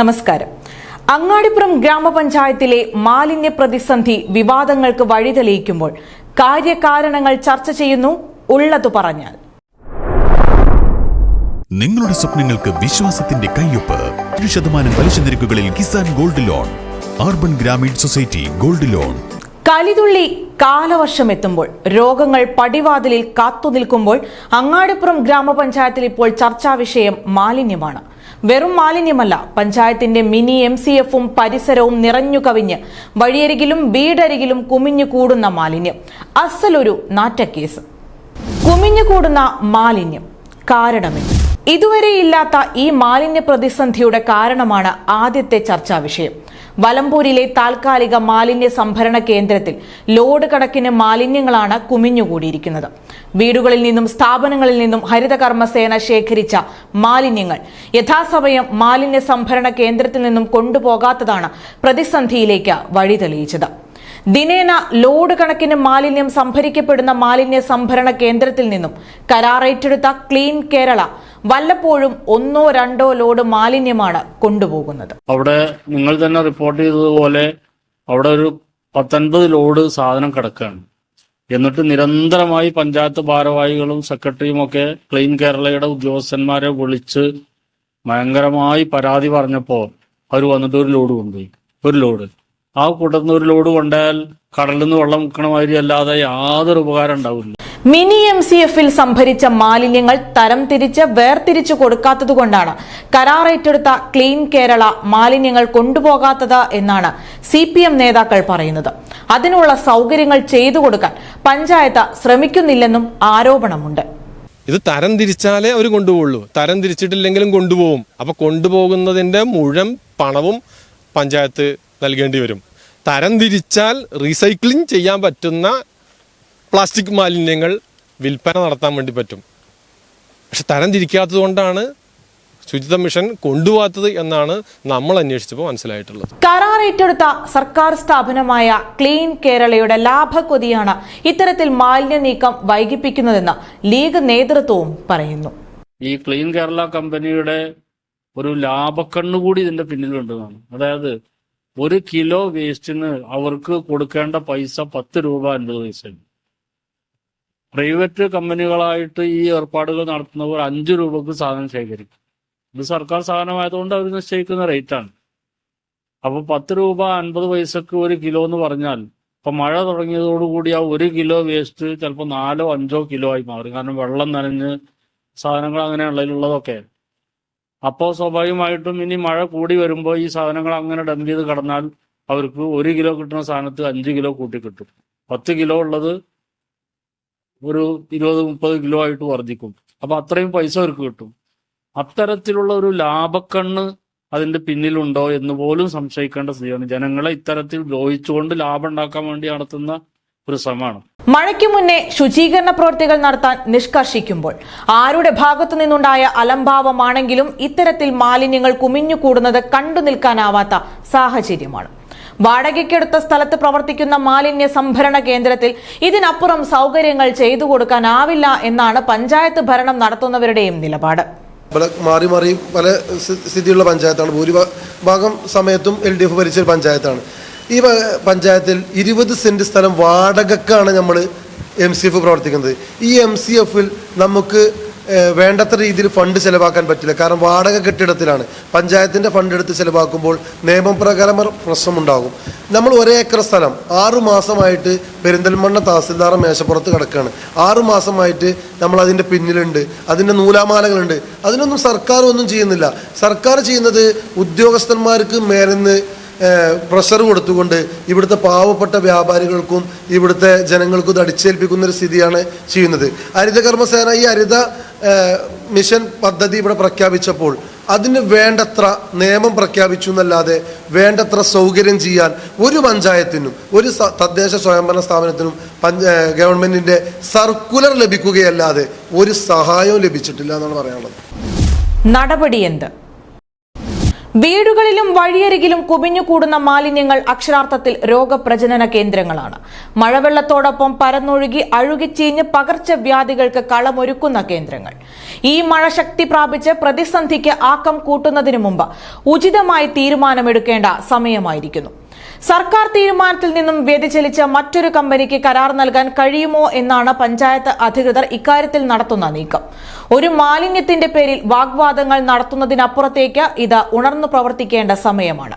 നമസ്കാരം. അങ്ങാടിപ്പുറം ഗ്രാമപഞ്ചായത്തിലെ മാലിന്യ പ്രതിസന്ധി വിവാദങ്ങൾക്ക് വഴി തെളിയിക്കുമ്പോൾ കാര്യകാരണങ്ങൾ ചർച്ച ചെയ്യുന്നു ഉള്ളതു പറഞ്ഞാൽ. നിങ്ങളുടെ സ്വപ്നങ്ങൾക്ക് വിശ്വാസത്തിന്റെ കയ്യൊപ്പ്. ഏഴ് ശതമാനം പലിശ നിരക്കുകളിൽ Kisan gold loan. Urban Grameen society gold loan. കലിതുള്ളി കാലവർഷം എത്തുമ്പോൾ രോഗങ്ങൾ പടിവാതിലിൽ കാത്തുനിൽക്കുമ്പോൾ അങ്ങാടിപ്പുറം ഗ്രാമപഞ്ചായത്തിൽ ഇപ്പോൾ ചർച്ചാ വിഷയം മാലിന്യമാണ്. വെറും മാലിന്യമല്ല പഞ്ചായത്തിന്റെ മിനി എം സി എഫും പരിസരവും നിറഞ്ഞു കവിഞ്ഞ് വഴിയരികിലും വീടരികിലും കുമിഞ്ഞു കൂടുന്ന മാലിന്യം. അസലൊരു നാറ്റക്കേസ്. കുമിഞ്ഞു കൂടുന്ന മാലിന്യം. കാരണമേ. ഇതുവരെ ഇല്ലാത്ത ഈ മാലിന്യ പ്രതിസന്ധിയുടെ കാരണമാണ് ആദ്യത്തെ ചർച്ചാ വിഷയം. വലമ്പൂരിലെ താൽക്കാലിക മാലിന്യ സംഭരണ കേന്ദ്രത്തിൽ ലോഡ് കണക്കിന് മാലിന്യങ്ങളാണ് കുമിഞ്ഞുകൂടിയിരിക്കുന്നത്. വീടുകളിൽ നിന്നും സ്ഥാപനങ്ങളിൽ നിന്നും ഹരിതകർമ്മസേന ശേഖരിച്ച മാലിന്യങ്ങൾ യഥാസമയം മാലിന്യ സംഭരണ കേന്ദ്രത്തിൽ നിന്നും കൊണ്ടുപോകാത്തതാണ് പ്രതിസന്ധിയിലേക്ക് വഴിതെളിയിച്ചത്. ദിനേന ലോഡ് കണക്കിന് മാലിന്യം സംഭരിക്കപ്പെടുന്ന മാലിന്യ സംഭരണ കേന്ദ്രത്തിൽ നിന്നും കരാറേറ്റെടുത്ത ക്ലീൻ കേരള വല്ലപ്പോഴും ഒന്നോ രണ്ടോ ലോഡ് മാലിന്യമാണ് കൊണ്ടുപോകുന്നത്. അവിടെ നിങ്ങൾ തന്നെ റിപ്പോർട്ട് ചെയ്തതുപോലെ അവിടെ ഒരു പത്തൊൻപത് ലോഡ് സാധനം കിടക്കുകയാണ്. എന്നിട്ട് നിരന്തരമായി പഞ്ചായത്ത് ഭാരവാഹികളും സെക്രട്ടറിയും ഒക്കെ ക്ലീൻ കേരളയുടെ ഉദ്യോഗസ്ഥന്മാരെ വിളിച്ച് ഭയങ്കരമായി പരാതി പറഞ്ഞപ്പോൾ അവർ വന്നിട്ട് ഒരു ലോഡ് കൊണ്ടുപോയി. ഒരു ലോഡ്. ആ കൂട്ടത്തിൽ നിന്ന് ഒരു ലോഡ് കൊണ്ടാൽ കടലിൽ നിന്ന് വെള്ളം മുക്കണമാതിരി അല്ലാതെ യാതൊരു ഉപകാരം ഉണ്ടാവില്ല. മിനി എം സി എഫിൽ സംഭരിച്ച മാലിന്യങ്ങൾ തരം തിരിച്ച് വേർതിരിച്ചു കൊടുക്കാത്തതുകൊണ്ടാണ് കരാർ ഏറ്റെടുത്ത ക്ലീൻ കേരള മാലിന്യങ്ങൾ കൊണ്ടുപോകാത്തത് എന്നാണ് സി പി എം നേതാക്കൾ പറയുന്നത്. അതിനുള്ള സൗകര്യങ്ങൾ ചെയ്തു കൊടുക്കാൻ പഞ്ചായത്ത് ശ്രമിക്കുന്നില്ലെന്നും ആരോപണമുണ്ട്. ഇത് തരം തിരിച്ചാലേ അവർ കൊണ്ടുപോകുള്ളൂ തരം തിരിച്ചിട്ടില്ലെങ്കിലും കൊണ്ടുപോകും അപ്പോൾ കൊണ്ടുപോകുന്നതിന്റെ മുഴുവൻ പണവും പഞ്ചായത്ത് നൽകേണ്ടി വരും. തരം തിരിച്ചാൽ റീസൈക്ലിംഗ് ചെയ്യാൻ പറ്റുന്ന പ്ലാസ്റ്റിക് മാലിന്യങ്ങൾ വിൽപ്പന നടത്താൻ വേണ്ടി പറ്റും. പക്ഷെ തരം തിരിക്കാത്തത് കൊണ്ടാണ് ശുചിത്വ മിഷൻ കൊണ്ടുപോകാത്തത് എന്നാണ് നമ്മൾ അന്വേഷിച്ചപ്പോൾ മനസ്സിലായിട്ടുള്ളത്. കരാർ ഏറ്റെടുത്ത സർക്കാർ സ്ഥാപനമായ ക്ലീൻ കേരളയുടെ ലാഭക്കൊതിയാണ് ഇത്തരത്തിൽ മാലിന്യ നീക്കം വൈകിപ്പിക്കുന്നതെന്ന് ലീഗ് നേതൃത്വവും പറയുന്നു. ഈ ക്ലീൻ കേരള കമ്പനിയുടെ ഒരു ലാഭക്കണ്ണു കൂടി ഇതിന്റെ പിന്നിലുണ്ടെന്നാണ് അതായത് ഒരു കിലോ വേസ്റ്റിന് അവർക്ക് കൊടുക്കേണ്ട പൈസ പത്ത് രൂപ അൻപത് പൈസയാണ് പ്രൈവറ്റ് കമ്പനികളായിട്ട് ഈ ഏർപ്പാടുകൾ നടത്തുന്നവർ അഞ്ച് രൂപക്ക് സാധനം ശേഖരിക്കും. ഇത് സർക്കാർ സാധനമായതുകൊണ്ട് അവർ നിശ്ചയിക്കുന്ന റേറ്റാണ്. അപ്പൊ പത്ത് രൂപ അൻപത് പൈസക്ക് ഒരു കിലോ എന്ന് പറഞ്ഞാൽ ഇപ്പൊ മഴ തുടങ്ങിയതോടുകൂടി ആ ഒരു കിലോ വേസ്റ്റ് ചിലപ്പോൾ നാലോ അഞ്ചോ കിലോ ആയി മാറും. കാരണം വെള്ളം നനഞ്ഞ് സാധനങ്ങൾ അങ്ങനെയുള്ളതിലുള്ളതൊക്കെ അപ്പോൾ സ്വാഭാവികമായിട്ടും ഇനി മഴ കൂടി വരുമ്പോൾ ഈ സാധനങ്ങൾ അങ്ങനെ ഡംപ് ചെയ്ത് കടന്നാൽ അവർക്ക് ഒരു കിലോ കിട്ടുന്ന സാധനത്ത് അഞ്ച് കിലോ കൂട്ടി കിട്ടും പത്ത് കിലോ ഉള്ളത് ഒരു ഇരുപത് മുപ്പത് കിലോ ആയിട്ട് വർദ്ധിക്കും. അപ്പൊ അത്രയും പൈസ അവർക്ക് കിട്ടും. അത്തരത്തിലുള്ള ഒരു ലാഭക്കണ്ണ് അതിന്റെ പിന്നിലുണ്ടോ എന്ന് പോലും സംശയിക്കേണ്ട സ്ഥിതിയാണ്. ജനങ്ങളെ ഇത്തരത്തിൽ ദ്രോഹിച്ചുകൊണ്ട് ലാഭം ഉണ്ടാക്കാൻ വേണ്ടി നടത്തുന്ന ഒരു ശ്രമമാണ്. മഴയ്ക്ക് മുന്നേ ശുചീകരണ പ്രവൃത്തികൾ നടത്താൻ നിഷ്കർഷിക്കുമ്പോൾ ആരുടെ ഭാഗത്തു നിന്നുണ്ടായ അലംഭാവമാണെങ്കിലും ഇത്തരത്തിൽ മാലിന്യങ്ങൾ കുമിഞ്ഞുകൂടുന്നത് കണ്ടു നിൽക്കാനാവാത്ത സാഹചര്യമാണ്. വാടകയ്ക്കെടുത്ത സ്ഥലത്ത് പ്രവർത്തിക്കുന്ന മാലിന്യ സംഭരണ കേന്ദ്രത്തിൽ ഇതിനപ്പുറം സൗകര്യങ്ങൾ ചെയ്തു കൊടുക്കാനാവില്ല എന്നാണ് പഞ്ചായത്ത് ഭരണം നടത്തുന്നവരുടെയും നിലപാട്. പല മാറി മാറി പല സ്ഥി- സ്ഥിതിയുള്ള പഞ്ചായത്താണ്. ഭൂരിഭാഗം സമയത്തും എൽ ഡി എഫ് ഭരിച്ച ഒരു പഞ്ചായത്താണ്. ഈ പഞ്ചായത്തിൽ ഇരുപത് സെന്റ് സ്ഥലം വാടകക്കാണ് നമ്മൾ എം സി എഫ് പ്രവർത്തിക്കുന്നത്. ഈ എം സി എഫിൽ നമുക്ക് വേണ്ടത്ര രീതിയിൽ ഫണ്ട് ചെലവാക്കാൻ പറ്റില്ല. കാരണം വാടക കെട്ടിടത്തിലാണ്. പഞ്ചായത്തിന്റെ ഫണ്ട് എടുത്ത് ചിലവാക്കുമ്പോൾ നിയമപ്രകാരം പ്രകാരം പ്രശ്നമുണ്ടാകും. നമ്മൾ ഒരേ ഏക്കർ സ്ഥലം ആറു മാസമായിട്ട് പെരിന്തൽമണ്ണ തഹസിൽദാർ മേശപ്പുറത്ത് കിടക്കുകയാണ് ആറു മാസമായിട്ട് നമ്മൾ അതിന്റെ പിന്നിലുണ്ട്. അതിന്റെ നൂലാമാലകളുണ്ട്. അതിനൊന്നും സർക്കാർ ഒന്നും ചെയ്യുന്നില്ല. സർക്കാർ ചെയ്യുന്നത് ഉദ്യോഗസ്ഥന്മാർക്ക് മേലെന്ന് പ്രഷർ കൊടുത്തുകൊണ്ട് ഇവിടുത്തെ പാവപ്പെട്ട വ്യാപാരികൾക്കും ഇവിടുത്തെ ജനങ്ങൾക്കും ഇത് അടിച്ചേൽപ്പിക്കുന്ന ഒരു സ്ഥിതിയാണ് ചെയ്യുന്നത്. ഹരിതകർമ്മസേന ഈ ഹരിത മിഷൻ പദ്ധതി ഇവിടെ പ്രഖ്യാപിച്ചപ്പോൾ അതിന് വേണ്ടത്ര നിയമം പ്രഖ്യാപിച്ചു എന്നല്ലാതെ വേണ്ടത്ര സൗകര്യം ചെയ്യാൻ ഒരു പഞ്ചായത്തിനും ഒരു തദ്ദേശ സ്വയംഭരണ സ്ഥാപനത്തിനും പഞ്ച ഗവൺമെന്റിന്റെ സർക്കുലർ ലഭിക്കുകയല്ലാതെ ഒരു സഹായവും ലഭിച്ചിട്ടില്ല എന്നാണ് പറയാനുള്ളത്. നടപടി എന്ത്? വീടുകളിലും വഴിയരികിലും കുമിഞ്ഞുകൂടുന്ന മാലിന്യങ്ങൾ അക്ഷരാർത്ഥത്തിൽ രോഗപ്രജനന കേന്ദ്രങ്ങളാണ്. മഴവെള്ളത്തോടൊപ്പം പരന്നൊഴുകി അഴുകിച്ചീഞ്ഞ് പകർച്ചവ്യാധികൾക്ക് കളമൊരുക്കുന്ന കേന്ദ്രങ്ങൾ. ഈ മഴ ശക്തി പ്രാപിച്ച് പ്രതിസന്ധിക്ക് ആക്കം കൂട്ടുന്നതിനു മുമ്പ് ഉചിതമായി തീരുമാനമെടുക്കേണ്ട സമയമായിരിക്കുന്നു. സർക്കാർ തീരുമാനത്തിൽ നിന്നും വ്യതിചലിച്ച മറ്റൊരു കമ്പനിക്ക് കരാർ നൽകാൻ കഴിയുമോ എന്നാണ് പഞ്ചായത്ത് അധികൃതർ ഇക്കാര്യത്തിൽ നടത്തുന്ന നീക്കം. ഒരു മാലിന്യത്തിന്റെ പേരിൽ വാഗ്വാദങ്ങൾ നടത്തുന്നതിനപ്പുറത്തേക്ക് ഇത് ഉണർന്നു പ്രവർത്തിക്കേണ്ട സമയമാണ്.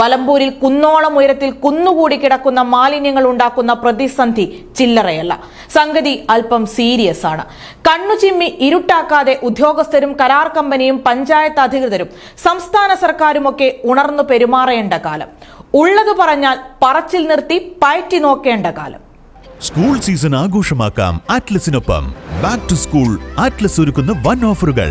വലമ്പൂരിൽ കുന്നോളം ഉയരത്തിൽ കുന്നുകൂടി കിടക്കുന്ന മാലിന്യങ്ങൾ ഉണ്ടാക്കുന്ന പ്രതിസന്ധി ചില്ലറയല്ല. സംഗതി അല്പം സീരിയസ് ആണ്. കണ്ണുചിമ്മി ഇരുട്ടാക്കാതെ ഉദ്യോഗസ്ഥരും കരാർ കമ്പനിയും പഞ്ചായത്ത് അധികൃതരും സംസ്ഥാന സർക്കാരുമൊക്കെ ഉണർന്നു പെരുമാറേണ്ട കാലം. ഉള്ളത് പറഞ്ഞാൽ പറച്ചിൽ നിർത്തി പയറ്റി നോക്കേണ്ട കാലം. സ്കൂൾ സീസൺ ആഘോഷമാക്കാം ആറ്റ്ലസിനൊപ്പം ബാക്ക് ടു സ്കൂൾ ആറ്റ്ലസ് ഒരുക്കുന്ന വൺ ഓഫറുകൾ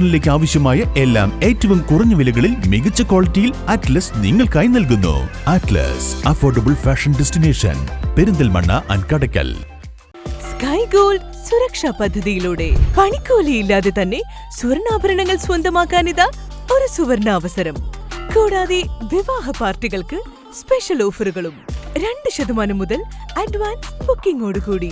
സീസണിലേക്ക് ആവശ്യമായ എല്ലാം ഏറ്റവും കുറഞ്ഞ വിലകളിൽ മികച്ച ക്വാളിറ്റിയിൽ അറ്റ്ലസ് നിങ്ങൾക്കായി നൽകുന്നു. Atlas affordable fashion destination Perinthalmanna അൻകടക്കൽ. Kadakkal Sky Gold സുരക്ഷാ പദ്ധതിയിലൂടെ പണിക്കൂലിയില്ലാതെ തന്നെ സ്വർണാഭരണങ്ങൾ സ്വന്തമാക്കാൻ ഇതാ ഒരു സുവർണ അവസരം കൂടാതെ വിവാഹ പാർട്ടികൾക്ക് സ്പെഷ്യൽ ഓഫറുകളും രണ്ട് ശതമാനം മുതൽ അഡ്വാൻസ് ബുക്കിംഗോടുകൂടി